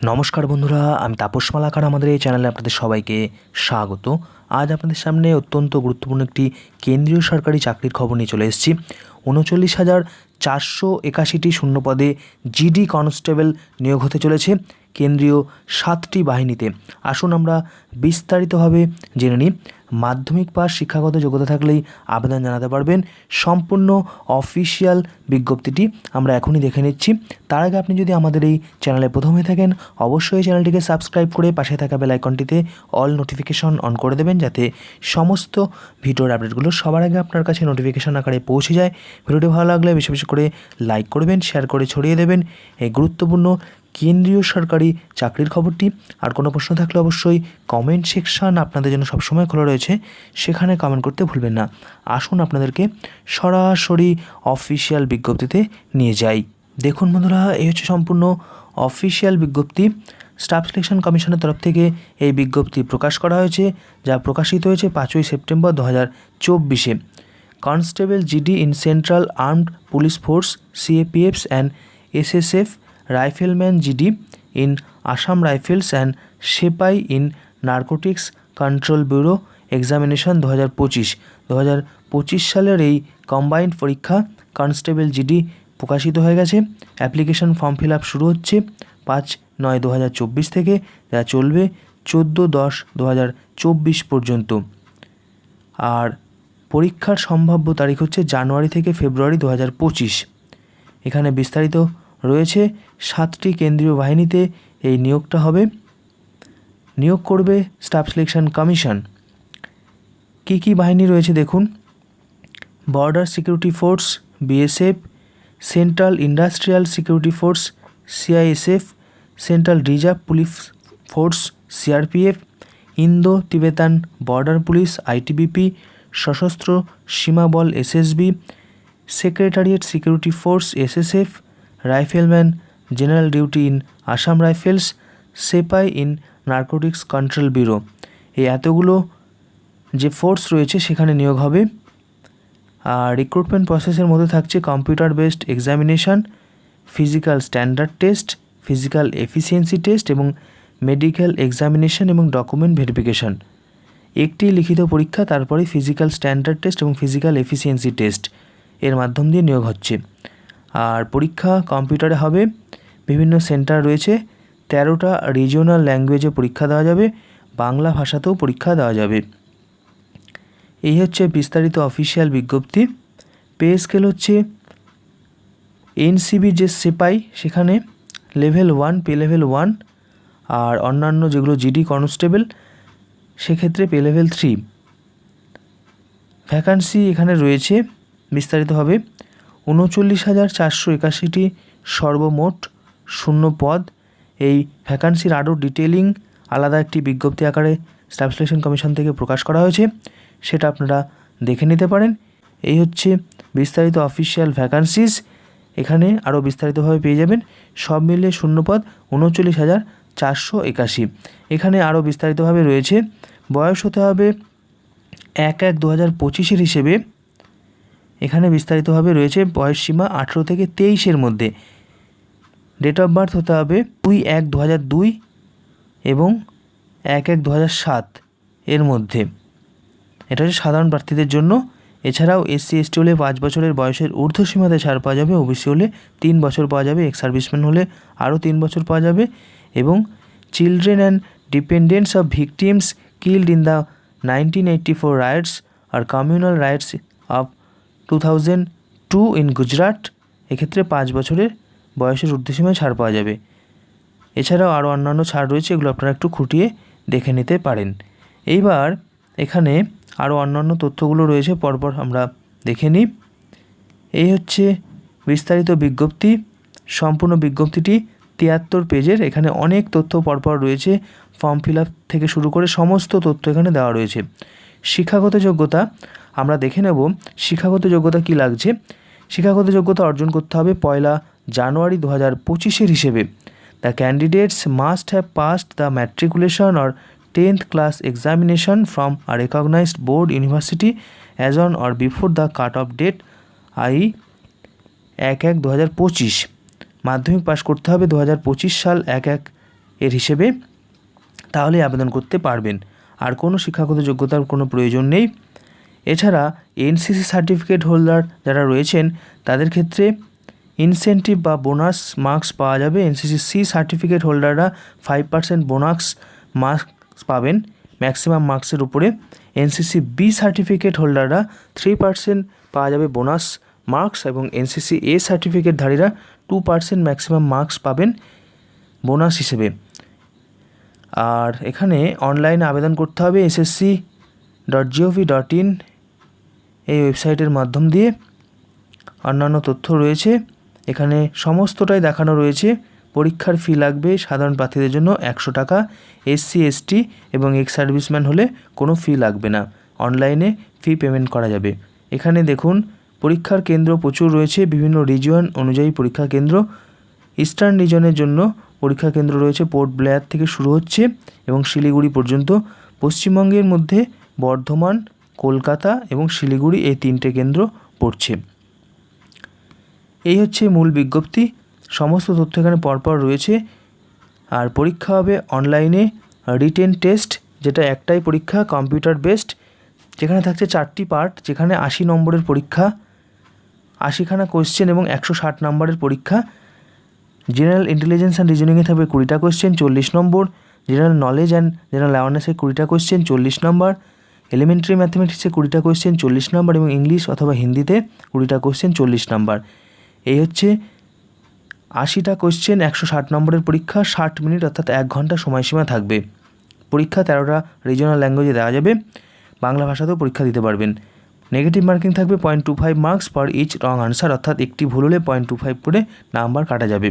নমস্কার বন্ধুরা, আমি তাপস মালাকার। আমাদের এই চ্যানেলে আপনাদের সবাইকে স্বাগত। আজ আপনাদের সামনে অত্যন্ত গুরুত্বপূর্ণ একটি কেন্দ্রীয় সরকারি চাকরির খবর নিয়ে চলে এসেছি। উনচল্লিশ হাজার চারশো একাশিটি শূন্যপদে জিডি কনস্টেবল নিয়োগ হতে চলেছে। কেন্দ্রীয় সাতটি বাহিনীতে। আসুন আমরা বিস্তারিতভাবে জেনে নিই। মাধ্যমিক পাস শিক্ষাগত যোগ্যতা থাকলেই আবেদন জানাতে পারবেন। সম্পূর্ণ অফিসিয়াল বিজ্ঞপ্তিটি আমরা এখনই দেখে নিচ্ছি। তার আগে আপনি যদি আমাদের এই চ্যানেলে প্রথম হয়ে থাকেন, অবশ্যই চ্যানেলটিকে সাবস্ক্রাইব করে পাশে থাকা বেল আইকনটিতে অল নোটিফিকেশন অন করে দেবেন, যাতে সমস্ত ভিডিওর আপডেটগুলো সবার আগে আপনার কাছে নোটিফিকেশন আকারে পৌঁছে যায়। ভিডিওটি ভালো লাগলে বেশি বেশি করে লাইক করবেন, শেয়ার করে ছড়িয়ে দেবেন। এই গুরুত্বপূর্ণ কেন্দ্রীয় সরকারি চাকরির খবরটি। আর কোনো প্রশ্ন থাকলে অবশ্যই কমেন্ট সেকশন আপনাদের জন্য সবসময় খোলা রয়েছে। সেখানে কমেন্ট করতে ভুলবেন না। আসুন আপনাদেরকে সরাসরি অফিসিয়াল বিজ্ঞপ্তিতে নিয়ে যাই। দেখুন বন্ধুরা, এই হচ্ছে সম্পূর্ণ অফিসিয়াল বিজ্ঞপ্তি। স্টাফ সিলেকশন কমিশনের তরফ থেকে এই বিজ্ঞপ্তি প্রকাশ করা হয়েছে, যা প্রকাশিত হয়েছে পাঁচই সেপ্টেম্বর দু হাজার চব্বিশে। Constable GD in central armed police force CAPFs and SSF rifleman GD in Assam rifles and Shepai in narcotics control bureau examination দু হাজার পঁচিশ। দু হাজার পঁচিশ সালের এই কম্বাইন্ড পরীক্ষা কনস্টেবল জিডি প্রকাশিত হয়ে গেছে। অ্যাপ্লিকেশন ফর্ম ফিল আপ শুরু হচ্ছে পাঁচ নয় দু হাজার চব্বিশ থেকে, যা চলবে চোদ্দ দশ দু হাজার চব্বিশ পর্যন্ত। আর পরীক্ষার সম্ভাব্য তারিখ হচ্ছে জানুয়ারি থেকে ফেব্রুয়ারি দু হাজার পঁচিশ। এখানে বিস্তারিত রয়েছে সাতটি কেন্দ্রীয় বাহিনীতে এই নিয়োগটা হবে। নিয়োগ করবে স্টাফ সিলেকশন কমিশন। কী কী বাহিনী রয়েছে দেখুন। Border security force, BSF, central industrial security force, CISF, central reserve police force, CRPF, Indo Tibetan border police, ITBP, Sashastra Seema Bal SSB, secretariat security force SSF rifleman general duty in Assam rifles, Shepai in narcotics control bureau. এই এতগুলো যে force রয়েছে সেখানে নিয়োগ হবে। আর recruitment প্রসেসের মধ্যে থাকছে computer based examination physical standard test physical efficiency test এবং মেডিকেল এক্সামিনেশন এবং ডকুমেন্ট ভেরিফিকেশন একটি লিখিত পরীক্ষা, তারপরে ফিজিক্যাল স্ট্যান্ডার্ড টেস্ট এবং ফিজিক্যাল এফিসিয়েন্সি টেস্ট এর মাধ্যম দিয়ে নিয়োগ হচ্ছে। আর পরীক্ষা কম্পিউটারে হবে। বিভিন্ন সেন্টার রয়েছে। তেরোটা রিজিওনাল ল্যাঙ্গুয়েজে পরীক্ষা দেওয়া যাবে। বাংলা ভাষাতেও পরীক্ষা দেওয়া যাবে। এই হচ্ছে বিস্তারিত অফিসিয়াল বিজ্ঞপ্তি। পে স্কেল হচ্ছে এনসিবি যে সেপাই, সেখানে level one pay level one আর অন্যান্য যেগুলো জিডি কনস্টেবল সেক্ষেত্রে পে লেভেল থ্রি ভ্যাকান্সি এখানে রয়েছে। বিস্তারিতভাবে উনচল্লিশ হাজার চারশো একাশিটি সর্বমোট শূন্য পদ। এই ভ্যাকান্সির আরও ডিটেলিং আলাদা একটি বিজ্ঞপ্তি আকারে স্টাফ সিলেকশন কমিশন থেকে প্রকাশ করা হয়েছে, সেটা আপনারা দেখে নিতে পারেন। এই হচ্ছে বিস্তারিত অফিসিয়াল ভ্যাকান্সিস এখানে আরও বিস্তারিতভাবে পেয়ে যাবেন। সব মিলিয়ে শূন্যপদ উনচল্লিশ হাজার চারশো একাশি। এখানে আরও বিস্তারিতভাবে রয়েছে, বয়স হতে হবে এক এক দু হাজার পঁচিশের হিসেবে। এখানে বিস্তারিতভাবে রয়েছে বয়স সীমা আঠেরো থেকে তেইশের মধ্যে। ডেট অফ বার্থ হতে হবে দুই এক দু দুই এবং এক এক দু সাত এর মধ্যে। এটা হচ্ছে সাধারণ প্রার্থীদের জন্য। এছাড়াও এসসি এসটি হলে পাঁচ বছরের বয়সের ঊর্ধ্বসীমাতে ছাড় পাওয়া যাবে। ওবিসি হলে তিন বছর পাওয়া যাবে। এক্স সার্ভিসম্যান হলে আরও তিন বছর পাওয়া যাবে এবং children and dependents of victims killed in the nineteen eighty four riots R communal riots of two thousand two in Gujarat এক্ষেত্রে পাঁচ বছরের বয়সের ঊর্ধ্বসীমায় ছাড় পাওয়া যাবে। এছাড়াও আরও অন্যান্য ছাড় রয়েছে, এগুলো আপনারা একটু খুঁটিয়ে দেখে নিতে পারেন। এইবার এখানে আরও অন্যান্য তথ্যগুলো রয়েছে, পরপর আমরা দেখে নিই। এই হচ্ছে বিস্তারিত বিজ্ঞপ্তি। সম্পূর্ণ বিজ্ঞপ্তিটি তিয়াত্তর পেজের, এখানে অনেক তথ্য পরপর রয়েছে। ফর্ম ফিল থেকে শুরু করে সমস্ত তথ্য এখানে দেওয়া রয়েছে। শিক্ষাগত যোগ্যতা, আমরা দেখে নেব শিক্ষাগত যোগ্যতা কী লাগছে। শিক্ষাগত যোগ্যতা অর্জন করতে হবে পয়লা জানুয়ারি দু হাজার পঁচিশের হিসেবে। The candidates must have passed the matriculation or tenth class examination from a recognised board university as on or before the cut off date I এক এক দু হাজার পঁচিশ। মাধ্যমিক পাশ করতে হবে দু হাজার পঁচিশ সাল এক এক এর হিসেবে। তাহলে আবেদন করতে পারবেন। আর কোনো শিক্ষাগত যোগ্যতার কোনো প্রয়োজন নেই। এছাড়া এনসিসি সার্টিফিকেট হোল্ডার যারা রয়েছেন, তাদের ক্ষেত্রে ইনসেন্টিভ বা বোনাস মার্কস পাওয়া যাবে। এনসিসি সি সার্টিফিকেট হোল্ডাররা ফাইভ পার্সেন্ট বোনাস মার্কস পাবেন ম্যাক্সিমাম মার্কসের উপরে। এনসিসি বি সার্টিফিকেট হোল্ডাররা থ্রি পার্সেন্ট পাওয়া যাবে বোনাস মার্কস এবং এনসিসি এ সার্টিফিকেটধারীরা টু পার্সেন্ট ম্যাক্সিমাম মার্কস পাবেন বোনাস হিসেবে। আর এখানে অনলাইনে আবেদন করতে হবে SSC dot GOV dot in এই ওয়েবসাইটের মাধ্যম দিয়ে। অন্যান্য তথ্য রয়েছে। এখানে সমস্তটাই দেখানো রয়েছে। পরীক্ষার ফি লাগবে সাধারণ প্রার্থীদের জন্য একশো টাকা এসসি এসটি এবং এক্স সার্ভিসম্যান হলে কোনো ফি লাগবে না। অনলাইনে ফি পেমেন্ট করা যাবে। এখানে দেখুন, পরীক্ষার কেন্দ্র প্রচুর রয়েছে। বিভিন্ন রিজিয়ন অনুযায়ী পরীক্ষা কেন্দ্র। ইস্টার্ন রিজনের জন্য পরীক্ষা কেন্দ্র রয়েছে পোর্ট ব্লেয়ার থেকে শুরু হচ্ছে এবং শিলিগুড়ি পর্যন্ত। পশ্চিমবঙ্গের মধ্যে বর্ধমান, কলকাতা এবং শিলিগুড়ি এই তিনটে কেন্দ্র পড়ছে। এই হচ্ছে মূল বিজ্ঞপ্তি। সমস্ত তথ্য এখানে পরপর রয়েছে। আর পরীক্ষা হবে অনলাইনে। রিটেন টেস্ট, যেটা একটাই পরীক্ষা, কম্পিউটার বেসড, যেখানে থাকছে চারটি পার্ট, যেখানে আশি নম্বরের পরীক্ষা, আশিখানা কোয়েশ্চেন এবং একশো ষাট নম্বরের পরীক্ষা। জেনারেল ইন্টেলিজেন্স অ্যান্ড রিজনিংয়ে থাকবে কুড়িটা কোয়েশ্চেন চল্লিশ নম্বর। জেনারেল নলেজ অ্যান্ড জেনারেল অ্যাওয়ারনেসে কুড়িটা কোয়েশ্চেন চল্লিশ নম্বর। এলিমেন্টারি ম্যাথমেটিক্সে কুড়িটা কোয়েশ্চেন চল্লিশ নম্বর। এবং ইংলিশ অথবা হিন্দিতে কুড়িটা কোয়েশ্চেন চল্লিশ নম্বর। এই হচ্ছে আশিটা কোয়েশ্চেন একশো ষাট নম্বরের পরীক্ষা, ষাট মিনিট অর্থাৎ এক ঘণ্টা সময়সীমা থাকবে। পরীক্ষা তেরোটা রিজনাল ল্যাঙ্গুয়েজে দেওয়া যাবে। বাংলা ভাষাতেও পরীক্ষা দিতে পারবেন। নেগেটিভ মার্কিং থাকবে point two five marks per each wrong answer অর্থাৎ একটি ভুল হলে পয়েন্ট টু ফাইভ করে নাম্বার কাটা যাবে।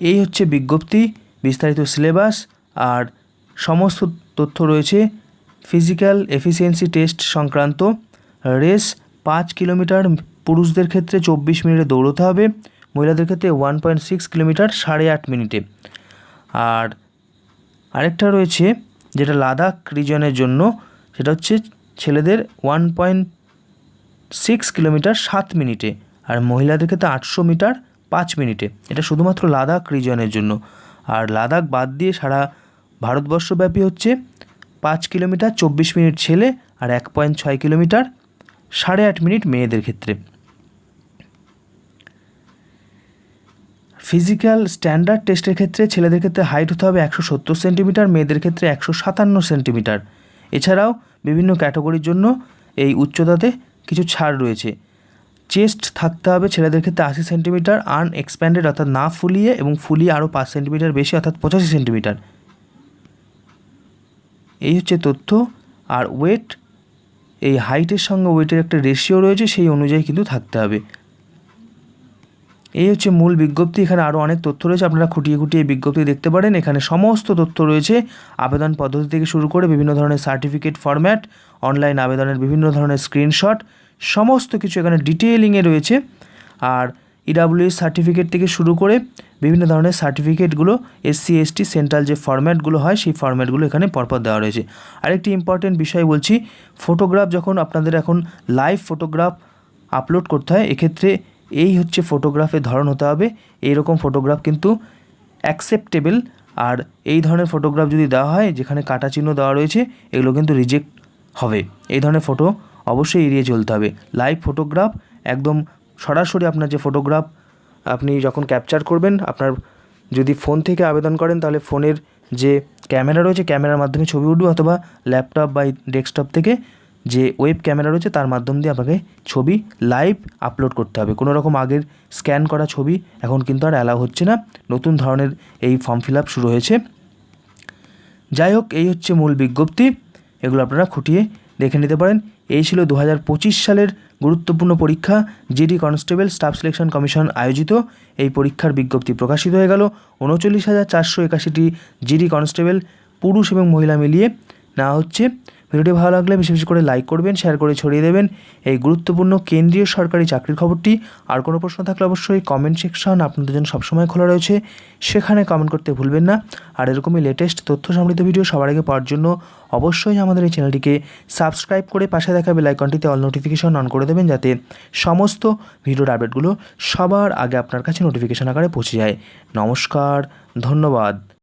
এই হচ্ছে বিজ্ঞপ্তি, বিস্তারিত সিলেবাস, আর সমস্ত তথ্য রয়েছে ফিজিক্যাল এফিসিয়েন্সি টেস্ট সংক্রান্ত। রেস পাঁচ কিলোমিটার পুরুষদের ক্ষেত্রে চব্বিশ মিনিটে দৌড়তে হবে, মহিলাদের ক্ষেত্রে ওয়ান পয়েন্ট সিক্স কিলোমিটার সাড়ে আট মিনিটে। আর আরেকটা রয়েছে যেটা লাদাখ রিজনের জন্য, সেটা হচ্ছে ছেলেদের ওয়ান পয়েন্ট সিক্স কিলোমিটার সাত মিনিটে, আর মহিলাদের ক্ষেত্রে আটশো মিটার পাঁচ মিনিটে। এটা শুধুমাত্র লাদাখ রিজনের জন্য। আর লাদাখ বাদ দিয়ে সারা ভারতবর্ষব্যাপী হচ্ছে পাঁচ কিলোমিটার চব্বিশ মিনিট ছেলে আর এক পয়েন্ট ছয় কিলোমিটার সাড়ে আট মিনিট মেয়েদের ক্ষেত্রে। ফিজিক্যাল স্ট্যান্ডার্ড টেস্টের ক্ষেত্রে ছেলেদের ক্ষেত্রে হাইট হতে হবে একশো সত্তর সেন্টিমিটার মেয়েদের ক্ষেত্রে একশো সাতান্ন সেন্টিমিটার এছাড়াও বিভিন্ন ক্যাটাগরির জন্য এই উচ্চতাতে কিছু ছাড় রয়েছে। চেস্ট থাকতে হবে ছেলেদের ক্ষেত্রে আশি সেন্টিমিটার আন এক্সপ্যান্ডেড অর্থাৎ না ফুলিয়ে এবং ফুলিয়ে আরও পাঁচ সেন্টিমিটার বেশি অর্থাৎ পঁচাশি সেন্টিমিটার। এই হচ্ছে তথ্য। আর ওয়েট এই হাইটের সঙ্গে ওয়েটের একটা রেশিও রয়েছে, সেই অনুযায়ী কিন্তু থাকতে হবে। এই হচ্ছে মূল বিজ্ঞপ্তি। এখানে আরও অনেক তথ্য রয়েছে, আপনারা খুঁটিয়ে খুঁটিয়ে বিজ্ঞপ্তি দেখতে পারেন। এখানে সমস্ত তথ্য রয়েছে। আবেদন পদ্ধতি থেকে শুরু করে বিভিন্ন ধরনের সার্টিফিকেট ফরম্যাট অনলাইন আবেদনের বিভিন্ন ধরনের স্ক্রিনশট সমস্ত কিছু এখানে ডিটেইলিংয়ে রয়েছে। আর ইডাব্লিউএস সার্টিফিকেট থেকে শুরু করে বিভিন্ন ধরনের সার্টিফিকেটগুলো এসসি এসটি সেন্ট্রাল যে ফর্ম্যাটগুলো হয়, সেই ফর্ম্যাটগুলো এখানে পরপর দেওয়া রয়েছে। আরেকটি ইম্পর্টেন্ট বিষয় বলছি ফটোগ্রাফ যখন আপনাদের এখন লাইভ ফটোগ্রাফ আপলোড করতে হয়, এক্ষেত্রে এই হচ্ছে ফটোগ্রাফের ধরন হতে হবে। এইরকম ফটোগ্রাফ কিন্তু অ্যাকসেপ্টেবল আর এই ধরনের ফটোগ্রাফ যদি দেওয়া হয়, যেখানে কাটা চিহ্ন দেওয়া রয়েছে, এগুলো কিন্তু রিজেক্ট হবে। এই ধরনের ফটো অবশ্যই এড়িয়ে চলতে হবে। লাইভ ফটোগ্রাফ একদম সরাসরি আপনার যে ফটোগ্রাফ আপনি যখন ক্যাপচার করবেন, আপনার যদি ফোন থেকে আবেদন করেন, তাহলে ফোনের যে ক্যামেরা রয়েছে ক্যামেরার মাধ্যমে ছবি উঠবে অথবা ল্যাপটপ বা ডেস্কটপ থেকে যে ওয়েব ক্যামেরা রয়েছে, তার মাধ্যম দিয়ে আপনাকে ছবি লাইভ আপলোড করতে হবে। কোনো রকম আগের স্ক্যান করা ছবি এখন কিন্তু আর অ্যালাউ হচ্ছে না। নতুন ধরনের এই ফর্ম ফিল শুরু হয়েছে। যাই হোক, এই হচ্ছে মূল বিজ্ঞপ্তি। এগুলো আপনারা খুঁটিয়ে দেখে নিতে পারেন। এই ছিল দু হাজার পঁচিশ সালের গুরুত্বপূর্ণ পরীক্ষা GD constable staff selection commission আয়োজিত। এই পরীক্ষার বিজ্ঞপ্তি প্রকাশিত হয়ে গেল। উনচল্লিশ হাজার চারশো একাশিটি জিডি কনস্টেবল পুরুষ এবং মহিলা মিলিয়ে। নেওয়া হচ্ছে ভিডিওটি ভালো লাগলে বেশি বেশি করে লাইক করবেন শেয়ার করে ছড়িয়ে দেবেন। এই গুরুত্বপূর্ণ কেন্দ্রীয় সরকারি চাকরির খবরটি। আর কোনো প্রশ্ন থাকলে অবশ্যই কমেন্ট সেকশন আপনাদের জন্য সবসময় খোলা রয়েছে। সেখানে কমেন্ট করতে ভুলবেন না। আর এরকমই লেটেস্ট তথ্য সমৃদ্ধ ভিডিও সবার আগে পাওয়ার জন্য অবশ্যই আমাদের এই চ্যানেলটিকে সাবস্ক্রাইব করে পাশে থাকা বেল আইকনটিতে অল নোটিফিকেশন অন করে দেবেন, যাতে সমস্ত ভিডিওর আপডেটগুলো সবার আগে আপনার কাছে নোটিফিকেশন আকারে পৌঁছে যায়। নমস্কার, ধন্যবাদ।